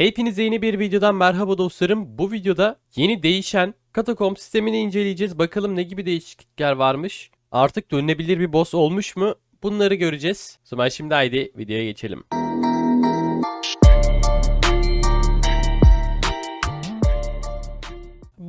Hepinize yeni bir videodan merhaba dostlarım. Bu videoda yeni değişen katakomb sistemini inceleyeceğiz. Bakalım ne gibi değişiklikler varmış. Artık dönülebilir bir boss olmuş mu? Bunları göreceğiz. O zaman şimdi haydi videoya geçelim.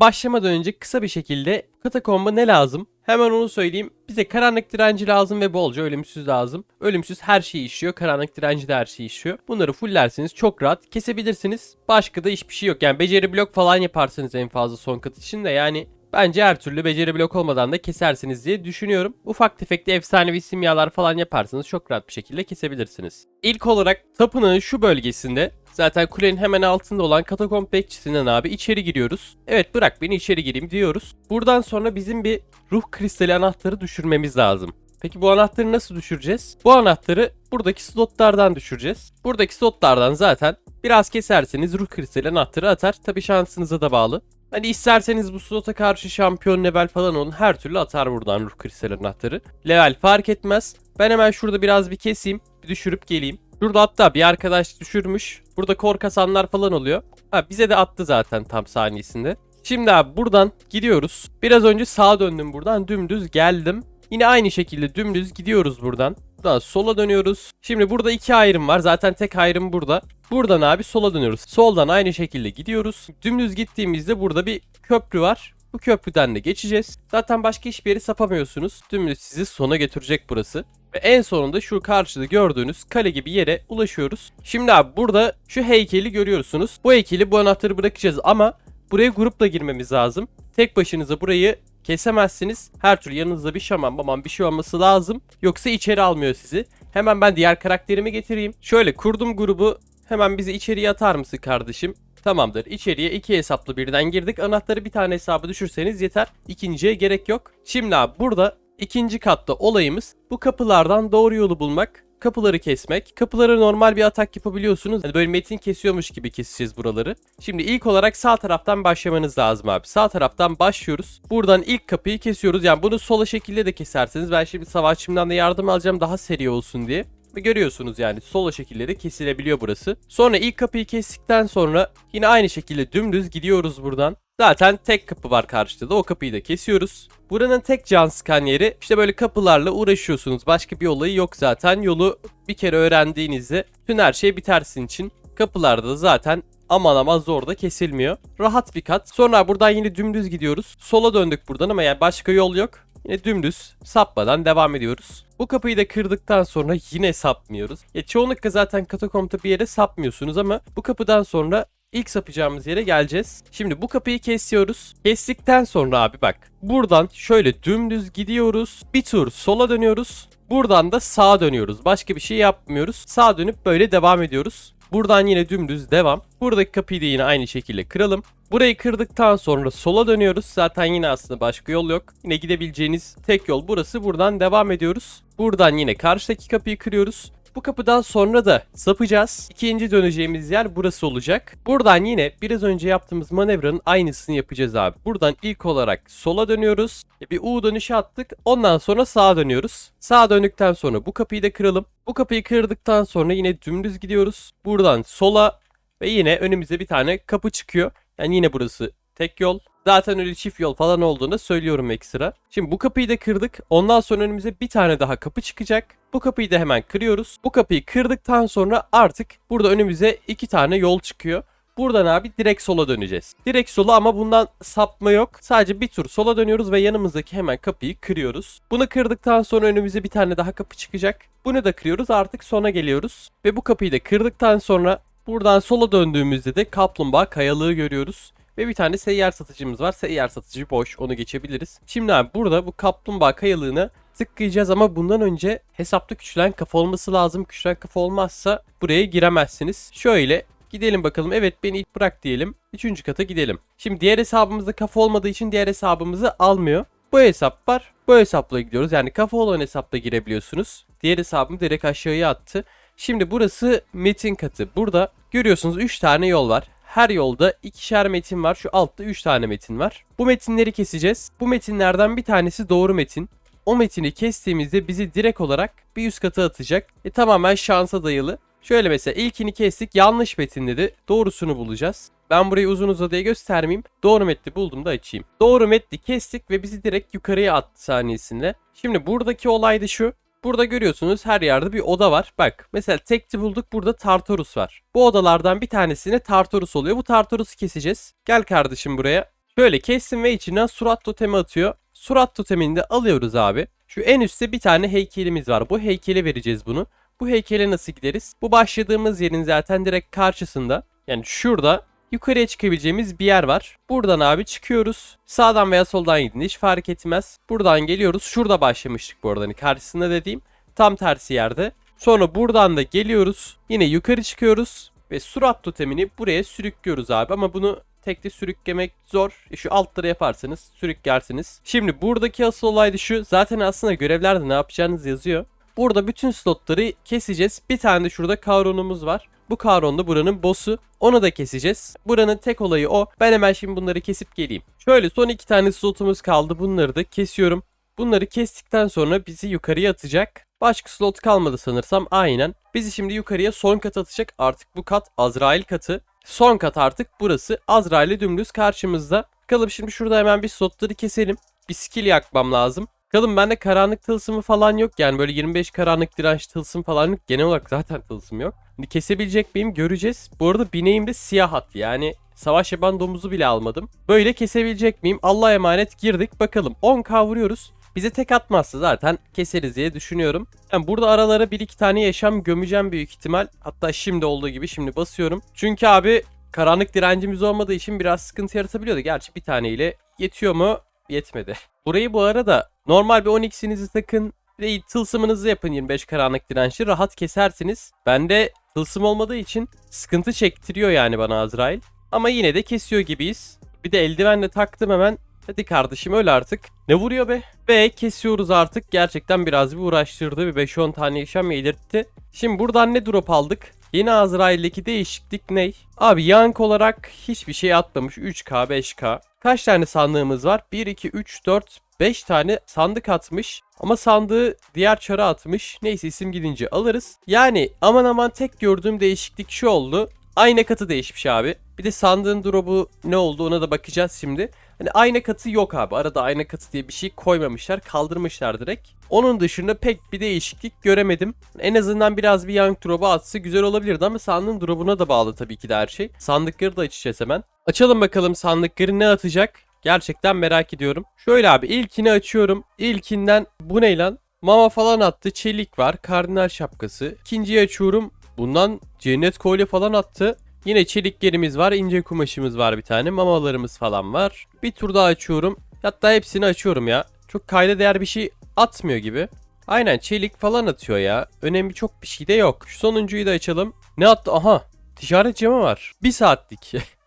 Başlamadan önce kısa bir şekilde katakomba ne lazım? Hemen onu söyleyeyim. Bize karanlık direnci lazım ve bolca ölümsüz lazım. Ölümsüz her şeyi işiyor. Karanlık direnci de her şeyi işiyor. Bunları fulllerseniz çok rahat kesebilirsiniz. Başka da hiçbir şey yok. Yani beceri blok falan yaparsınız en fazla son kat için de yani Bence her türlü beceri blok olmadan da kesersiniz diye düşünüyorum. Ufak tefek de efsanevi simyalar falan yaparsanız çok rahat bir şekilde kesebilirsiniz. İlk olarak tapınağın şu bölgesinde zaten kulenin hemen altında olan katakomb bekçisinden abi içeri giriyoruz. Evet bırak beni içeri gireyim diyoruz. Buradan sonra bizim bir ruh kristali anahtarı düşürmemiz lazım. Peki bu anahtarı nasıl düşüreceğiz? Bu anahtarı buradaki slotlardan düşüreceğiz. Buradaki slotlardan zaten biraz keserseniz ruh kristali anahtarı atar. Tabi şansınıza da bağlı. Hani isterseniz bu slota karşı şampiyon level falan olun her türlü atar buradan ruh kristali anahtarı. Level fark etmez. Ben hemen şurada biraz bir keseyim. Bir düşürüp geleyim. Şurada hatta bir arkadaş düşürmüş. Burada kor kasanlar falan oluyor. Ha bize de attı zaten tam saniyesinde. Şimdi abi buradan gidiyoruz. Biraz önce sağa döndüm buradan dümdüz geldim. Yine aynı şekilde dümdüz gidiyoruz buradan. Daha sola dönüyoruz. Şimdi burada iki ayrım var. Zaten tek ayrım burada. Buradan abi sola dönüyoruz. Soldan aynı şekilde gidiyoruz. Dümdüz gittiğimizde burada bir köprü var. Bu köprüden de geçeceğiz. Zaten başka hiçbir yere sapamıyorsunuz. Dümdüz sizi sona götürecek burası. Ve en sonunda şu karşıda gördüğünüz kale gibi yere ulaşıyoruz. Şimdi abi burada şu heykeli görüyorsunuz. Bu heykeli bu anahtarı bırakacağız ama buraya grupla girmemiz lazım. Tek başınıza burayı kesemezsiniz. Her türlü yanınızda bir şaman baman bir şey olması lazım. Yoksa içeri almıyor sizi. Hemen ben diğer karakterimi getireyim. Şöyle kurdum grubu. Hemen bizi içeriye atar mısın kardeşim? Tamamdır. İçeriye iki hesaplı birden girdik. Anahtarı bir tane hesabı düşürseniz yeter. İkinciye gerek yok. Şimdi abi burada ikinci katta olayımız bu kapılardan doğru yolu bulmak. Kapıları kesmek. Kapıları normal bir atak yapabiliyorsunuz. Hani böyle metin kesiyormuş gibi keseceğiz buraları. Şimdi ilk olarak sağ taraftan başlamanız lazım abi. Sağ taraftan başlıyoruz. Buradan ilk kapıyı kesiyoruz. Yani bunu sola şekilde de kesersiniz. Ben şimdi savaşçımdan da yardım alacağım daha seri olsun diye. Görüyorsunuz yani sola şekilde de kesilebiliyor burası. Sonra ilk kapıyı kestikten sonra yine aynı şekilde dümdüz gidiyoruz buradan. Zaten tek kapı var karşıda da o kapıyı da kesiyoruz. Buranın tek can sıkan yeri işte böyle kapılarla uğraşıyorsunuz. Başka bir olayı yok zaten. Yolu bir kere öğrendiğinizde tüm her şey bitersin için. Kapılarda da zaten aman aman zor da kesilmiyor. Rahat bir kat. Sonra buradan yine dümdüz gidiyoruz. Sola döndük buradan ama yani başka yol yok. Yine dümdüz sapmadan devam ediyoruz. Bu kapıyı da kırdıktan sonra yine sapmıyoruz. Ya çoğunlukla zaten katakombda bir yere sapmıyorsunuz ama bu kapıdan sonra ilk sapacağımız yere geleceğiz. Şimdi bu kapıyı kesiyoruz. Kestikten sonra abi bak. Buradan şöyle dümdüz gidiyoruz. Bir tur sola dönüyoruz. Buradan da sağa dönüyoruz. Başka bir şey yapmıyoruz. Sağa dönüp böyle devam ediyoruz. Buradan yine dümdüz devam. Buradaki kapıyı da yine aynı şekilde kıralım. Burayı kırdıktan sonra sola dönüyoruz. Zaten yine aslında başka yol yok. Yine gidebileceğiniz tek yol burası. Buradan devam ediyoruz. Buradan yine karşıdaki kapıyı kırıyoruz. Bu kapıdan sonra da sapacağız. İkinci döneceğimiz yer burası olacak. Buradan yine biraz önce yaptığımız manevranın aynısını yapacağız abi. Buradan ilk olarak sola dönüyoruz. E, Bir U dönüşü attık. Ondan sonra sağa dönüyoruz. Sağa döndükten sonra bu kapıyı da kıralım. Bu kapıyı kırdıktan sonra yine dümdüz gidiyoruz. Buradan sola ve yine önümüze bir tane kapı çıkıyor. Yani yine burası tek yol. Zaten öyle çift yol falan olduğunu söylüyorum ekstra. Şimdi bu kapıyı da kırdık. Ondan sonra önümüze bir tane daha kapı çıkacak. Bu kapıyı da hemen kırıyoruz. Bu kapıyı kırdıktan sonra artık burada önümüze iki tane yol çıkıyor. Buradan abi direkt sola döneceğiz. Direkt sola ama bundan sapma yok. Sadece bir tur sola dönüyoruz ve yanımızdaki hemen kapıyı kırıyoruz. Bunu kırdıktan sonra önümüze bir tane daha kapı çıkacak. Bunu da kırıyoruz artık sona geliyoruz. Ve bu kapıyı da kırdıktan sonra buradan sola döndüğümüzde de kaplumbağa kayalığı görüyoruz. Ve bir tane seyyar satıcımız var. Seyyar satıcı boş. Onu geçebiliriz. Şimdi abi burada bu kaplumbağa kayalığını tıklayacağız ama bundan önce hesapta küçülen kafa olması lazım. Küçülen kafa olmazsa buraya giremezsiniz. Şöyle gidelim bakalım. Evet beni ilk bırak diyelim. Üçüncü kata gidelim. Şimdi diğer hesabımızda kafa olmadığı için diğer hesabımızı almıyor. Bu hesap var. Bu hesapla gidiyoruz. Yani kafa olan hesapla girebiliyorsunuz. Diğer hesabımı direkt aşağıya attı. Şimdi burası metin katı. Burada görüyorsunuz 3 tane yol var. Her yolda ikişer metin var. Şu altta 3 tane metin var. Bu metinleri keseceğiz. Bu metinlerden bir tanesi doğru metin. O metini kestiğimizde bizi direkt olarak bir üst kata atacak. E tamamen şansa dayalı. Şöyle mesela ilkini kestik yanlış metin dedi. Doğrusunu bulacağız. Ben burayı uzun uzadıya göstermeyeyim. Doğru metni buldum da açayım. Doğru metni kestik ve bizi direkt yukarıya attı saniyesinde. Şimdi buradaki olay da şu. Burada görüyorsunuz her yerde bir oda var. Bak mesela tekti bulduk burada Tartarus var. Bu odalardan bir tanesine Tartarus oluyor. Bu Tartarus'u keseceğiz. Gel kardeşim buraya. Şöyle kestim ve içinden surat totemi atıyor. Surat totemini de alıyoruz abi. Şu en üstte bir tane heykelimiz var. Bu heykele vereceğiz bunu. Bu heykele nasıl gideriz? Bu başladığımız yerin zaten direkt karşısında. Yani şurada yukarıya çıkabileceğimiz bir yer var. Buradan abi çıkıyoruz. Sağdan veya soldan gidin hiç fark etmez. Buradan geliyoruz. Şurada başlamıştık bu arada. Hani karşısında dediğim tam tersi yerde. Sonra buradan da geliyoruz. Yine yukarı çıkıyoruz. Ve surat totemini buraya sürüklüyoruz abi. Ama bunu tekte sürüklemek zor. E şu altları yaparsanız sürüklersiniz. Şimdi buradaki asıl olay şu. Zaten aslında görevlerde ne yapacağınız yazıyor. Burada bütün slotları keseceğiz. Bir tane de şurada kavronumuz var. Bu kavron da buranın boss'u. Onu da keseceğiz. Buranın tek olayı o. Ben hemen şimdi bunları kesip geleyim. Şöyle son iki tane slotumuz kaldı. Bunları da kesiyorum. Bunları kestikten sonra bizi yukarıya atacak. Başka slot kalmadı sanırsam aynen. Bizi şimdi yukarıya son kat atacak. Artık bu kat Azrail katı. Son kat artık burası. Azrail'e dümdüz karşımızda. Bakalım şimdi şurada hemen bir slotları keselim. Bir skill yakmam lazım. Bakalım bende karanlık tılsımı falan yok. Yani böyle 25 karanlık direnç tılsım falan yok. Genel olarak zaten tılsım yok. Kesebilecek miyim göreceğiz. Bu arada bineğim de siyah at. Yani savaş yapan domuzu bile almadım. Böyle kesebilecek miyim? Allah'a emanet girdik. Bakalım 10k vuruyoruz. Bize tek atmazsa zaten keseriz diye düşünüyorum. Yani burada aralara bir iki tane yaşam gömeceğim büyük ihtimal. Hatta şimdi olduğu gibi şimdi basıyorum. Çünkü abi karanlık direncimiz olmadığı için biraz sıkıntı yaratabiliyordu. Gerçi bir taneyle yetiyor mu? Yetmedi. Burayı bu arada normal bir 12'sinizi takın. Ve tılsımınızı yapın 25 karanlık dirençli. Rahat kesersiniz. Bende tılsım olmadığı için sıkıntı çektiriyor yani bana Azrail. Ama yine de kesiyor gibiyiz. Bir de eldivenle taktım hemen. Hadi kardeşim öl artık. Ne vuruyor be? Ve kesiyoruz artık. Gerçekten biraz bir uğraştırdı. Bir 5-10 tane yaşam yedirtti. Şimdi buradan ne drop aldık? Yeni Azrail'deki değişiklik ne? Abi yank olarak hiçbir şey atmamış. 3K, 5K. Kaç tane sandığımız var? 1, 2, 3, 4, 5 tane sandık atmış. Ama sandığı diğer çara atmış. Neyse isim gidince alırız. Yani aman aman tek gördüğüm değişiklik şu oldu. Ayna katı değişmiş abi. Bir de sandığın drop'u ne oldu ona da bakacağız şimdi. Hani ayna katı yok abi. Arada ayna katı diye bir şey koymamışlar. Kaldırmışlar direkt. Onun dışında pek bir değişiklik göremedim. En azından biraz bir young drop'u atsa güzel olabilirdi ama sandığın drop'una da bağlı tabii ki de her şey. Sandıkları da açacağız hemen. Açalım bakalım sandıkları ne atacak. Gerçekten merak ediyorum. Şöyle abi ilkini açıyorum. İlkinden bu ne lan? Mama falan attı. Çelik var. Kardinal şapkası. İkinciyi açıyorum. Bundan cennet kolye falan attı. Yine çeliklerimiz var. ince kumaşımız var bir tane. Mamalarımız falan var. Bir tur daha açıyorum. Hatta hepsini açıyorum ya. Çok kayda değer bir şey atmıyor gibi. Aynen çelik falan atıyor ya. Önemli çok bir şey de yok. Şu sonuncuyu da açalım. Ne attı? Aha. Ticaret camı var. Bir saatlik.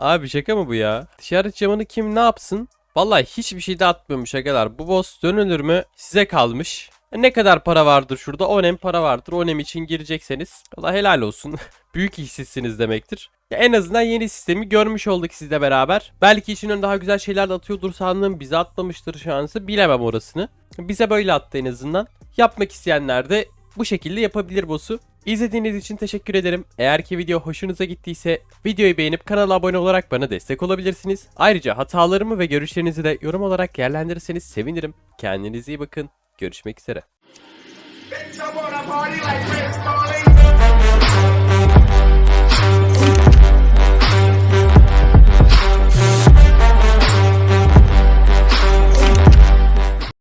Abi şaka mı bu ya? Ticaret camını kim ne yapsın? Vallahi hiçbir şey de atmıyormuş arkadaşlar. Bu boss dönülür mü size kalmış. Ne kadar para vardır şurada? Onem para vardır. Onem için girecekseniz. Allah helal olsun. Büyük işsizsiniz demektir. Ya en azından yeni sistemi görmüş olduk sizle beraber. Belki içinden daha güzel şeyler de atıyordur sandım. Bize atmamıştır şansı. Bilemem orasını. Bize böyle attı en azından. Yapmak isteyenler de bu şekilde yapabilir boss'u. İzlediğiniz için teşekkür ederim. Eğer ki video hoşunuza gittiyse videoyu beğenip kanala abone olarak bana destek olabilirsiniz. Ayrıca hatalarımı ve görüşlerinizi de yorum olarak değerlendirirseniz sevinirim. Kendinize iyi bakın. Görüşmek üzere.